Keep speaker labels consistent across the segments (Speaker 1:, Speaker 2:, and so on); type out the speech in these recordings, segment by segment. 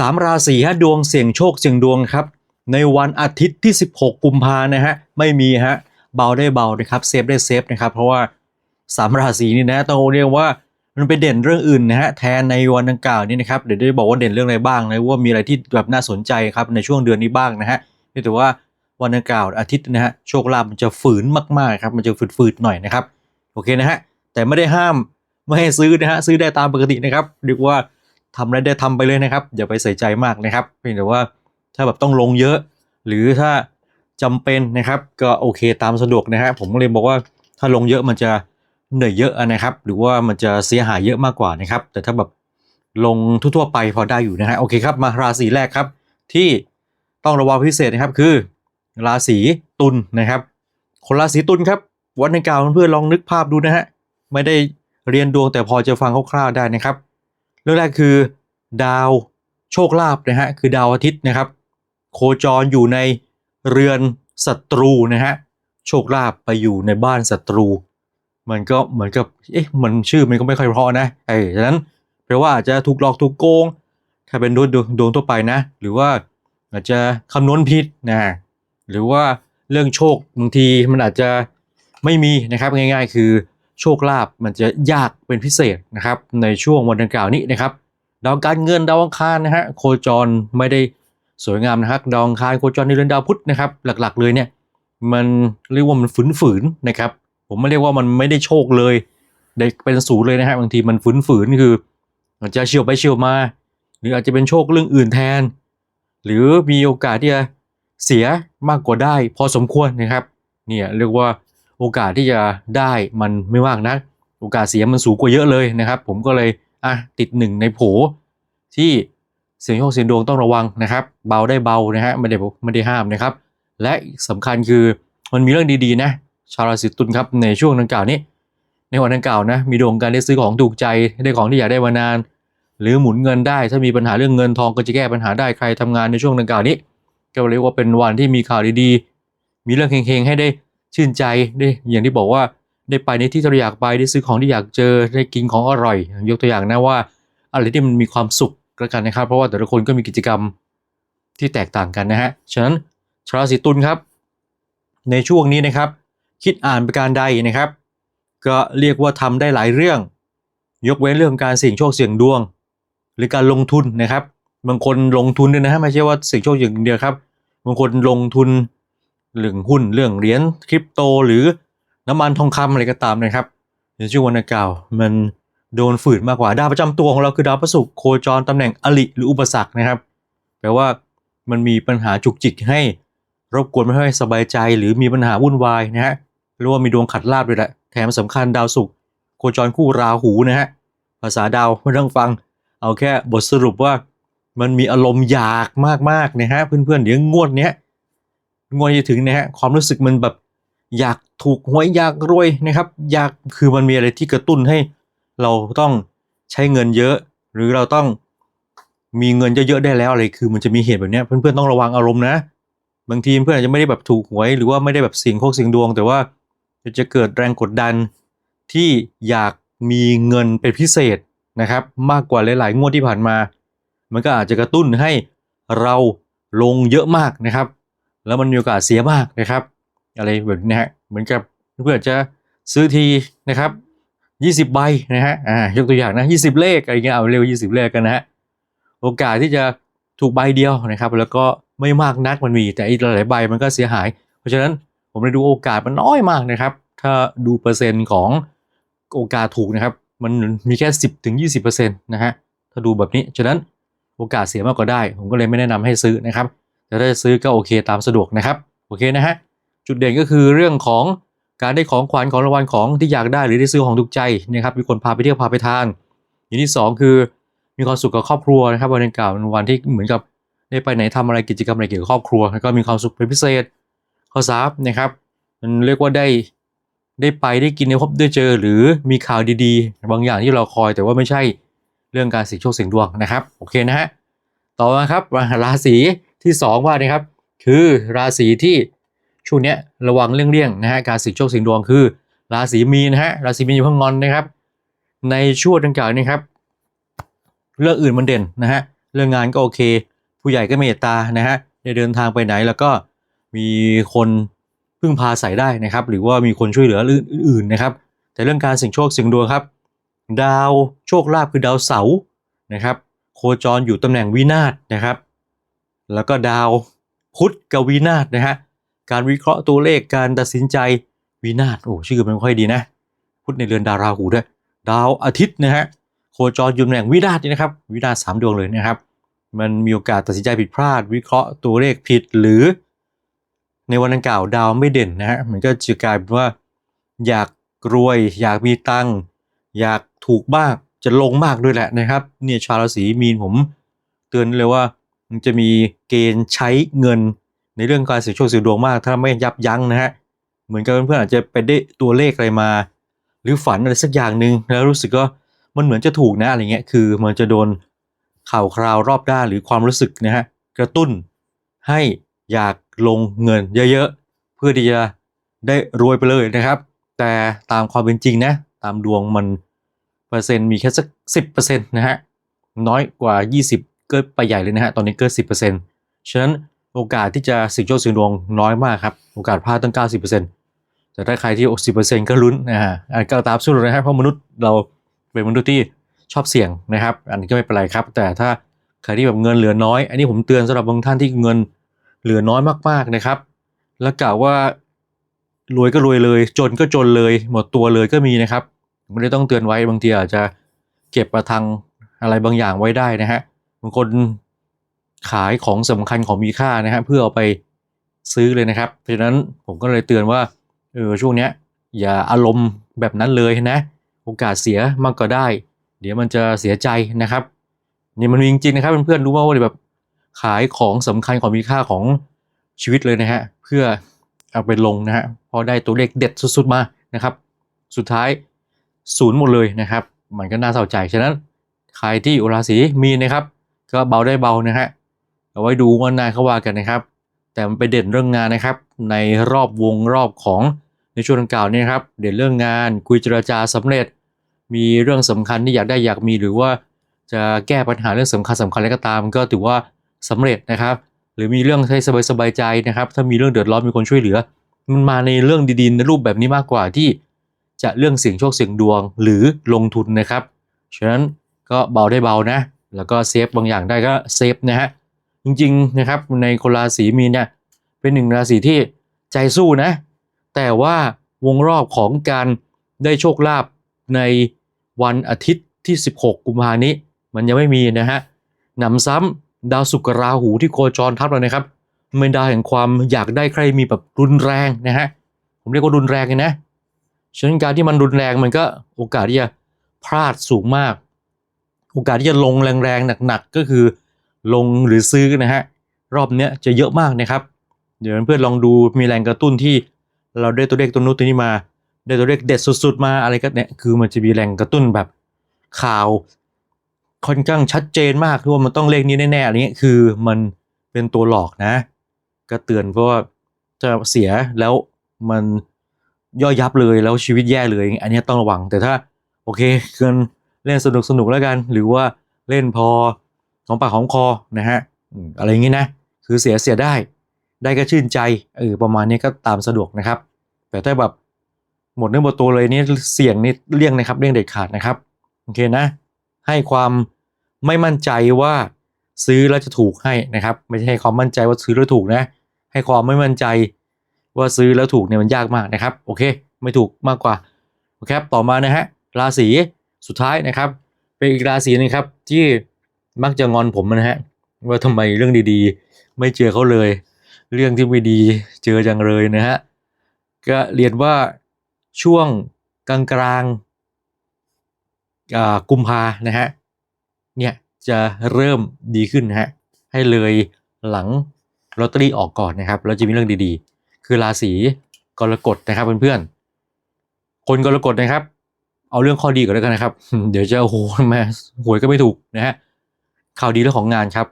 Speaker 1: สามราศีฮะดวงเสี่ยงโชคเสี่ยงดวงครับ ในวันอาทิตย์ที่ 16 กุมภานะฮะไม่มีฮะเบาได้เบานะครับเซฟได้เซฟนะครับเพราะว่าสามราศีนี่นะต้องเรียกว่ามันไปเด่นเรื่องอื่นนะฮะแทนในวันดังกล่าวนี้นะครับเดี๋ยวได้บอกว่าเด่นเรื่องอะไรบ้างนะว่ามีอะไรที่แบบน่าสนใจครับในช่วงเดือนนี้บ้างนะฮะแต่ว่าวันดังกล่าวอาทิตย์นะฮะโชคลาภมันจะฝืนมากๆครับมันจะฝืดๆหน่อยนะครับโอเคนะฮะแต่ไม่ได้ห้ามไม่ให้ซื้อนะฮะซื้อได้ตามปกตินะครับเรียกว่า ทำอะไรได้ทำไปเลยนะครับ อย่าไปใส่ใจมากนะครับ เพียงแต่ว่าถ้าแบบต้องลงเยอะ หรือถ้าจำเป็นนะครับ ก็โอเคตามสะดวกนะฮะผมก็เลยบอกว่าถ้าลงเยอะมันจะเหนื่อยเยอะนะครับ หรือว่ามันจะเสียหายเยอะมากกว่านะครับ แต่ถ้าแบบลงทั่วๆไปพอได้อยู่นะฮะโอเคครับมาราศีแรกครับ ที่ต้องระวังพิเศษนะครับคือ ราศีตุลนะครับ คนราศีตุลครับวันในกล่าวเพื่อนๆลองนึกภาพดูนะฮะไม่ได้เรียนดวงแต่พอจะฟังคร่าวๆได้นะครับ เรื่องแรกคือดาวโชคลาภนะฮะคือดาวอาทิตย์นะครับ โคจรอยู่ในเรือนศัตรูนะฮะโชคลาภไปอยู่ในบ้านศัตรู มันก็เหมือนกับเอ๊ะมันชื่อมันก็ไม่ค่อยเพราะนะไอ้ฉะนั้นแปลว่าอาจจะถูกหลอกถูกโกง ถ้าเป็นดวงดวงทั่วไปนะ หรือว่าอาจจะคำนวณผิดนะหรือว่าเรื่องโชคบางทีมันอาจจะไม่มีนะครับง่าย ๆ คือ โชคลาภมันจะยากเป็นพิเศษนะครับในช่วงวันดังกล่าวนี้นะครับดาวการเงินดาวอังคารนะฮะโคจรไม่ได้สวยงามนะครับดาวอังคารโคจรในเรือนดาวพุธนะครับหลักๆ เลยเนี่ยมันเรียกว่ามันฝืนๆนะครับ ผมไม่เรียกว่ามันไม่ได้โชคเลยได้เป็นศูนย์เลยนะฮะบางทีมันฝืนๆคืออาจจะเฉียวไปเฉียวมา หรืออาจจะเป็นโชคเรื่องอื่นแทน หรือมีโอกาสที่จะเสียมากกว่าได้ พอสมควรนะครับเนี่ยเรียกว่า โอกาสที่จะได้มันไม่มากนักโอกาสเสียมันสูงกว่าเยอะเลยนะครับ ผมก็เลยอะติดหนึ่งในโผที่เสียงโชคเสียงดวงต้องระวังนะครับ เบาได้เบานะฮะไม่ได้ไม่ได้ห้ามนะครับ และสำคัญคือมันมีเรื่องดีๆนะชาวราศีตุลครับในช่วงดังกล่าวนี้ ในวันดังกล่าวนะมีดวงการได้ซื้อของถูกใจได้ของที่อยากได้มานาน หรือหมุนเงินได้ ถ้ามีปัญหาเรื่องเงินทองก็จะแก้ปัญหาได้ใครทำงานในช่วงดังกล่าวนี้ ก็เรียกว่าเป็นวันที่มีข่าวดีๆ มีเรื่องเฮงๆให้ได้ ชื่นใจได้อย่างที่บอกว่าได้ไปในที่ที่เราอยากไปได้ซื้อของที่อยากเจอได้กินของอร่อย ยกตัวอย่างนะว่าอะไรที่มันมีความสุขกันนะครับ เพราะว่าแต่ละคนก็มีกิจกรรมที่แตกต่างกันนะฮะฉะนั้นชาวราศีตุลครับ ในช่วงนี้นะครับ คิดอ่านประการใดนะครับ ก็เรียกว่าทำได้หลายเรื่อง ยกเว้นเรื่องการเสี่ยงโชคเสี่ยงดวง หรือการลงทุนนะครับบางคนลงทุนด้วยนะฮะไม่ใช่ว่าเสี่ยงโชคอย่างเดียวครับบางคนลงทุน เรื่องหุ้นเรื่องเหรียญคริปโต หรือน้ำมันทองคำอะไรก็ตามนะครับในช่วงวันดังกล่าวมันโดนฝืนมากกว่าดาวประจำตัวของเราคือดาวพฤหัสโคจรตำแหน่งอลิหรืออุปสรรคนะครับแปลว่ามันมีปัญหาจุกจิกให้รบกวนไม่ให้สบายใจ หรือมีปัญหาวุ่นวายนะฮะหรือว่ามีดวงขัดลาบด้วยแหละแถมสำคัญดาวศุกร์โคจรคู่ราหูนะฮะภาษาดาวไม่ต้องฟัง เอาแค่บทสรุปว่ามันมีอารมณ์อยากมากๆนะฮะเพื่อนๆเดี๋ยวงวดเนี้ย งวดจะถึงนะฮะความรู้สึกมันแบบอยากถูกหวยอยากรวยนะครับ อยากคือมันมีอะไรที่กระตุ้นให้ เราต้องใช้เงินเยอะ หรือเราต้องมีเงินเยอะๆได้แล้วอะไรคือ มันจะมีเหตุแบบเนี้ยเพื่อนๆต้องระวังอารมณ์นะ บางทีเพื่อนอาจจะไม่ได้แบบถูกหวย หรือว่าไม่ได้แบบเสียงโคกเสียงดวง แต่ว่าจะเกิดแรงกดดันที่อยากมีเงินเป็นพิเศษนะครับ มากกว่าหลายๆงวดที่ผ่านมา มันก็อาจจะกระตุ้นให้เราลงเยอะมากนะครับ แล้วมันมีโอกาสเสียมากนะครับ อะไรแบบนี้ฮะเหมือนกับเพื่อนจะซื้อทีนะครับ20ใบนะฮะอ่ายกตัวอย่างนะ20เลขอะไรเงี้ยเอาเร็ว20เลขกันนะฮะโอกาสที่จะถูกใบเดียวนะครับ แล้วก็ไม่มากนักมันมีแต่อีกหลายใบมันก็เสียหาย เพราะฉะนั้นผมเลยดูโอกาสมันน้อยมากนะครับ ถ้าดูเปอร์เซ็นต์ของโอกาสถูกนะครับ มันมีแค่ 10ถึง20%นะฮะถ้าดูแบบนี้ฉะนั้นโอกาสเสียมากกว่าได้ ผมก็เลยไม่แนะนำให้ซื้อนะครับ แต่ถ้าจะซื้อก็โอเคตามสะดวกนะครับโอเคนะฮะจุดเด่นก็คือเรื่องของการได้ของขวัญของรางวัลของที่อยากได้หรือได้ซื้อของถูกใจนะครับมีคนพาไปเที่ยวพาไปทาน อย่างที่สองคือมีความสุขกับครอบครัวนะครับวันดังกล่าวเป็นวันที่เหมือนกับได้ไปไหนทำอะไรกิจกรรมอะไรเกี่ยวกับครอบครัวแล้วก็มีความสุขเป็นพิเศษข้อสามนะครับมันเรียกว่าได้ได้ไปได้กินได้พบได้เจอ หรือมีข่าวดีๆ บางอย่างที่เราคอยแต่ว่าไม่ใช่เรื่องการเสี่ยงโชคเสี่ยงดวงนะครับโอเคนะฮะต่อมาครับราศี ที่สองว่านะครับ คือราศีที่ช่วงนี้ระวังเรื่องเลี่ยงนะฮะการสี่งโชคสี่งดวงคือ ราศีมีนะฮะราศีมีนอยู่ข้างงอนนะครับ ในช่วงดังกล่าวนี้ครับเรื่องอื่นมันเด่นนะฮะเรื่องงานก็โอเค ผู้ใหญ่ก็เมตตานะฮะได้เดินทางไปไหนแล้วก็มีคนพึ่งพาใส่ได้นะครับ หรือว่ามีคนช่วยเหลืออื่นๆนะครับ แต่เรื่องการสี่งโชคสี่งดวงครับ ดาวโชคลาภคือดาวเสาร์นะครับ โคจรอยู่ตำแหน่งวินาศนะครับ แล้วก็ดาวพุธกับวินาศนะฮะการวิเคราะห์ตัวเลขการตัดสินใจวินาศโอ้ชื่อมันไม่ค่อยดีนะพุธในเรือนดาราหูด้วยดาวอาทิตย์นะฮะโคจรอยู่ตำแหน่งวินาศนี่นะครับวินาศสามดวงเลยนะครับ มันมีโอกาสตัดสินใจผิดพลาด วิเคราะห์ตัวเลขผิดหรือ ในวันดังกล่าวดาวไม่เด่นนะฮะมันก็จะกลายเป็นว่า อยากรวย อยากมีตังค์อยากถูกบ้างจะลงมากด้วยแหละนะครับ เนี่ยชาวราศีมีนผมเตือนเลยว่า มันจะมีเกณฑ์ใช้เงินในเรื่องการเสี่ยงโชคเสี่ยงดวงมาก ถ้าไม่ยับยั้งนะฮะเหมือนกับเพื่อนๆอาจจะไปได้ตัวเลขอะไรมา หรือฝันอะไรสักอย่างหนึ่งแล้วรู้สึกว่ามันเหมือนจะถูกนะอะไรเงี้ยคือมันจะโดนข่าวคราวรอบด้านหรือความรู้สึกนะฮะกระตุ้นให้อยากลงเงินเยอะๆ เพื่อที่จะได้รวยไปเลยนะครับ แต่ตามความเป็นจริงนะ ตามดวงมันเปอร์เซ็นต์มีแค่สักสิบเปอร์เซ็นต์นะฮะน้อยกว่า 20 ก็ไปใหญ่เลยนะฮะตอนนี้เกินสิบเปอร์เซ็นต์ฉะนั้นโอกาสที่จะสิงโชคเสิ่งดวงน้อยมากครับ โอกาสพลาดตั้ง90%แต่ถ้าใครที่60%ก็ลุ้นนะฮะอันก็ตามสู้นะครับเพราะมนุษย์เราเป็นมนุษย์ที่ชอบเสี่ยงนะครับ อันนี้ก็ไม่เป็นไรครับ แต่ถ้าใครที่แบบเงินเหลือน้อย อันนี้ผมเตือนสำหรับบางท่านที่เงินเหลือน้อยมากๆนะครับ แล้วกล่าวว่ารวยก็รวยเลย จนก็จนเลย หมดตัวเลยก็มีนะครับไม่ได้ต้องเตือนไว้บางทีอาจจะเก็บประทังอะไรบางอย่างไว้ได้นะฮะ บางคนขายของสำคัญของมีค่านะฮะเพื่อเอาไปซื้อเลยนะครับเพราะฉะนั้นผมก็เลยเตือนว่าเออช่วงเนี้ยอย่าอารมณ์แบบนั้นเลยนะ โอกาสเสียมากก็ได้ เดี๋ยวมันจะเสียใจนะครับนี่มันมีจริงๆนะครับเพื่อนๆรู้ว่าว่าแบบขายของสำคัญของมีค่าของชีวิตเลยนะฮะเพื่อเอาไปลงนะฮะพอได้ตัวเลขเด็ดสุดๆมานะครับ สุดท้ายศูนย์หมดเลยนะครับ มันก็น่าเศร้าใจฉะนั้นใครที่อยู่ราศีมีนนะครับ ก็เบาได้เบานะฮะเอาไว้ดูวันหน้าเขาว่ากันนะครับ แต่มันไปเด่นเรื่องงานนะครับ ในรอบวงรอบของในช่วงดังกล่าวเนี่ยครับเด่นเรื่องงานคุยเจรจาสำเร็จ มีเรื่องสำคัญที่อยากได้อยากมีหรือว่าจะแก้ปัญหาเรื่องสำคัญสำคัญอะไรก็ตาม ก็ถือว่าสำเร็จนะครับ หรือมีเรื่องให้สบายสบายใจนะครับ ถ้ามีเรื่องเดือดร้อนมีคนช่วยเหลือ มันมาในเรื่องดีๆในรูปแบบนี้มากกว่าที่จะเรื่องเสี่ยงโชคเสี่ยงดวงหรือลงทุนนะครับฉะนั้นก็เบาได้เบานะ แล้วก็เซฟบางอย่างได้ก็เซฟนะฮะจริงๆนะครับในคนราศีมีนเนี่ยเป็นหนึ่งราศีที่ใจสู้นะ แต่ว่าวงรอบของการได้โชคลาภในวันอาทิตย์ที่ 16 กุมภานี้ มันยังไม่มีนะฮะหนำซ้ำดาวศุกร์ราหูที่โคจรทับเรานะครับเป็นดาวแห่งความอยากได้ใครมีแบบรุนแรงนะฮะผมเรียกว่ารุนแรงเลยนะฉะนั้นการที่มันรุนแรงมันก็โอกาสที่จะพลาดสูงมาก โอกาสที่จะลงแรงๆหนักๆก็คือลงหรือซื้อนะฮะรอบเนี้ยจะเยอะมากนะครับ เดี๋ยวเพื่อนๆลองดูมีแรงกระตุ้นที่เราได้ตัวเลขตัวนู้นตัวนี้มา ได้ตัวเลขเด็ดสุดๆมาอะไรก็เนี่ยคือมันจะมีแรงกระตุ้นแบบข่าวค่อนข้างชัดเจนมากที่ว่ามันต้องเลขนี้แน่ๆอะไรเงี้ยคือมันเป็นตัวหลอกนะ ก็เตือนเพราะว่าจะเสียแล้วมันย่อยยับเลยแล้วชีวิตแย่เลย อันนี้ต้องระวังแต่ถ้าโอเคเกิน เล่นสนุกสนุกแล้วกัน หรือว่าเล่นพอของปากของคอนะฮะอืมอะไรอย่างงี้นะ คือเสียเสียได้ ได้ก็ชื่นใจเออประมาณนี้ก็ตามสะดวกนะครับ แต่ถ้าแบบหมดเนื้อหมดตัวเลยนี่เสี่ยงนี่เลี่ยงนะครับเลี่ยงเด็ดขาดนะครับโอเคนะ ให้ความไม่มั่นใจว่าซื้อแล้วจะถูกให้นะครับ ไม่ใช่ให้ความมั่นใจว่าซื้อแล้วถูกนะ ให้ความไม่มั่นใจว่าซื้อแล้วถูกเนี่ยมันยากมากนะครับ โอเค ไม่ถูกมากกว่าโอเคครับต่อมานะฮะราศี สุดท้ายนะครับ เป็นอีกราศีหนึงครับที่มักจะงอนผมนะฮะว่าทำไมเรื่องดีๆ ไม่เจอเขาเลย เรื่องที่ไม่ดีเจอจังเลยนะฮะก็เรียนว่าช่วงกลางกลางกุมภานะฮะเนี่ยจะเริ่มดีขึ้นนะฮะให้เลยหลังลอตเตอรี่ออกก่อนนะครับแล้วจะมีเรื่องดีๆ คือราศีกรกฎนะครับเพื่อนๆคนกรกฎนะครับ เอาเรื่องข้อดีก่อนแล้วกันนะครับ เดี๋ยวจะโอ้โหม่หวยก็ไม่ถูกนะฮะข่าวดีเรื่องของงานครับ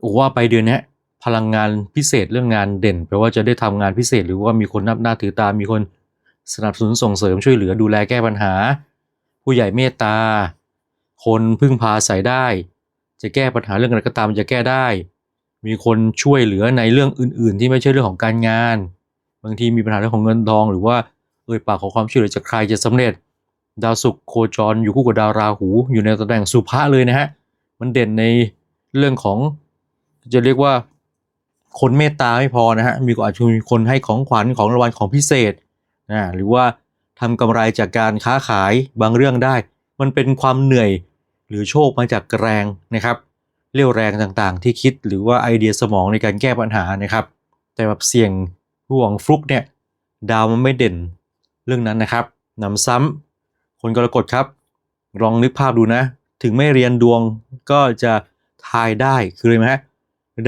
Speaker 1: โอ้ว่าไปเดือนนี้พลังงานพิเศษเรื่องงานเด่นแปลว่าจะได้ทำงานพิเศษ หรือว่ามีคนนับหน้าถือตา มีคนสนับสนุนส่งเสริมช่วยเหลือดูแลแก้ปัญหา ผู้ใหญ่เมตตา คนพึ่งพาใส่ได้ จะแก้ปัญหาเรื่องอะไรก็ตามจะแก้ได้ มีคนช่วยเหลือในเรื่องอื่น ๆ ที่ไม่ใช่เรื่องของการงาน บางทีมีปัญหาเรื่องของเงินทอง หรือว่าเอ่ยปากขอความช่วยเหลือจากใครจะสำเร็จ ดาวศุกร์โคจรอยู่คู่กับดาวราหู อยู่ในตำแหน่งสุภะเลยนะฮะ มันเด่นในเรื่องของจะเรียกว่าคนเมตตาไม่พอนะฮะ มีก็อาจจะมีคนให้ของขวัญของรางวัลของพิเศษนะหรือว่าทำกำไรจากการค้าขายบางเรื่องได้ มันเป็นความเหนื่อยหรือโชคมาจากแรงนะครับ เรี่ยวแรงต่างๆ ที่คิดหรือว่าไอเดียสมองในการแก้ปัญหานะครับ แต่แบบเสี่ยงห่วงฟลุกเนี่ยดาวมันไม่เด่นเรื่องนั้นนะครับหนำซ้ำ คนกรกฎครับ ลองนึกภาพดูนะ ถึงไม่เรียนดวงก็จะทายได้คืออะไรไหมฮะ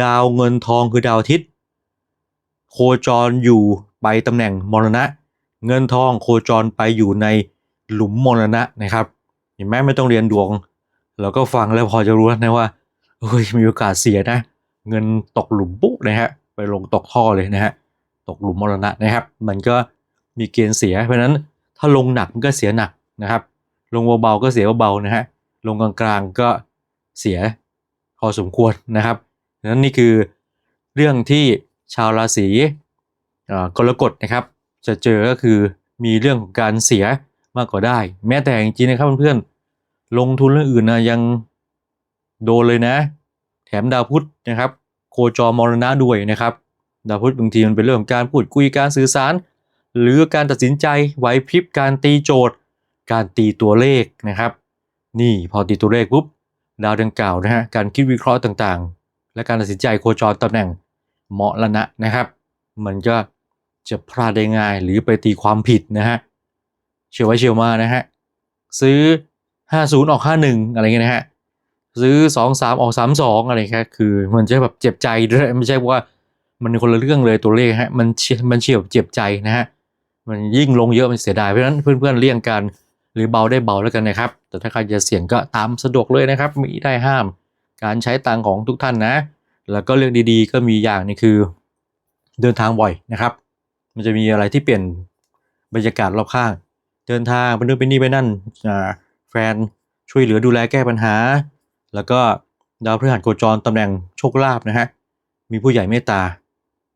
Speaker 1: ดาวเงินทองคือดาวอาทิตย์ โคจรอยู่ไปตำแหน่งมรณะ เงินทองโคจรไปอยู่ในหลุมมรณะนะครับเห็นไหมไม่ต้องเรียนดวงเราก็ฟังแล้วพอจะรู้แล้วนะว่าเฮ้ยมีโอกาสเสียนะ เงินตกหลุมปุ๊บนะฮะไปลงตกท่อเลยนะฮะตกหลุมมรณะนะครับ มันก็มีเกณฑ์เสียเพราะนั้นถ้าลงหนักมันก็เสียหนัก นะครับ ลงเบาๆก็เสียเบาๆนะฮะลงกลางๆก็เสียพอสมควรนะครับนั้นนี่คือเรื่องที่ชาวราศีกรกฎนะครับ จะเจอก็คือมีเรื่องของการเสียมากกว่าได้ แม้แต่จริงๆนะครับเพื่อนๆลงทุนเรื่องอื่นนะยังโดนเลยนะ แถมดาวพุธนะครับ โคจรมรณะด้วยนะครับดาวพุธบางทีมันเป็นเรื่องของการพูดคุยการสื่อสาร หรือการตัดสินใจไหวพริบการตีโจทย์ การตีตัวเลขนะครับ นี่พอตีตัวเลขปุ๊บดาวดังกล่าวนะฮะการคิดวิเคราะห์ต่างๆ และการตัดสินใจโคจรตำแหน่งเหมาะละนะนะครับ มันก็จะพลาดได้ง่ายหรือไปตีความผิดนะฮะเชียวไว้เชียวมานะฮะซื้อ 50 ออก 51 อะไรเงี้ยนะฮะซื้อ 23 ออก 32 อะไรครับคือมันจะแบบเจ็บใจด้วยไม่ใช่ว่ามันคนละเรื่องเลยตัวเลขฮะมันมันเฉียวเจ็บใจนะฮะมันยิ่งลงเยอะมันเสียดายเพราะฉะนั้นเพื่อนๆเลี่ยงกัน หรือเบาได้เบาแล้วกันนะครับ แต่ถ้าใครจะเสี่ยงก็ตามสะดวกเลยนะครับ มีได้ห้าม การใช้ตังของทุกท่านนะ แล้วก็เรื่องดีๆ ก็มีอย่างนึงคือ เดินทางบ่อยนะครับ มันจะมีอะไรที่เปลี่ยนบรรยากาศรอบข้าง เดินทางไปนู่นไปนี่ไปนั่นแฟนช่วยเหลือดูแลแก้ปัญหา แล้วก็ดาวพฤหัสโคจรตำแหน่งโชคลาภนะฮะ มีผู้ใหญ่เมตตา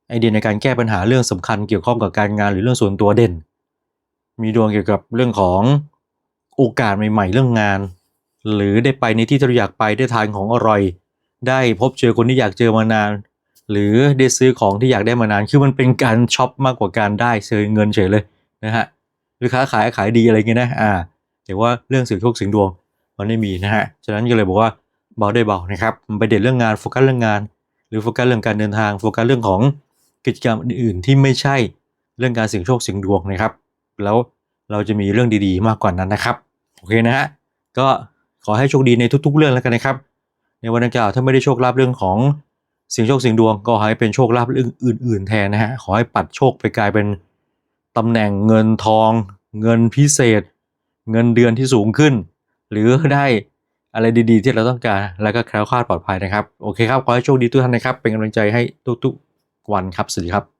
Speaker 1: ไอเดียในการแก้ปัญหาเรื่องสำคัญเกี่ยวข้องกับการงานหรือเรื่องส่วนตัวเด่น มีดวงเกี่ยวกับเรื่องของ โอกาสใหม่ๆเรื่องงาน หรือได้ไปในที่ที่เราอยากไปได้ทานของอร่อย ได้พบเจอคนที่อยากเจอมานาน หรือได้ซื้อของที่อยากได้มานาน คือมันเป็นการช็อปมากกว่าการได้เซยเงินเฉยเลยนะฮะหรือค้าขายขายดีอะไรเงี้ยนะอ่าแต่ว่าเรื่องสิ่งโชคสิ่งดวงมันไม่มีนะฮะฉะนั้นก็เลยบอกว่าเบาได้เบานะครับมันไปเด่นเรื่องงานโฟกัสเรื่องงาน หรือโฟกัสเรื่องการเดินทางโฟกัสเรื่องของกิจกรรมอื่นๆที่ไม่ใช่เรื่องการเสี่ยงโชคเสี่ยงดวงนะครับ แล้วเราจะมีเรื่องดีๆ มากกว่านั้นนะครับ โอเคนะฮะก็ขอให้โชคดีในทุก ๆ เรื่องแล้วกันนะครับ ในวันดังกล่าวถ้าไม่ได้โชคลาภเรื่องของเสี่ยงโชคเสี่ยงดวง ก็ขอให้เป็นโชคลาภเรื่องอื่น ๆ แทนนะฮะขอให้ปัดโชคไปกลายเป็นตำแหน่งเงินทอง เงินพิเศษ เงินเดือนที่สูงขึ้น หรือได้อะไรดีๆ ที่เราต้องการ แล้วก็แคล้วคลาดปลอดภัยนะครับ โอเคครับ ขอให้โชคดีทุกท่านนะครับ เป็นกำลังใจให้ทุกๆวันครับ สวัสดีครับ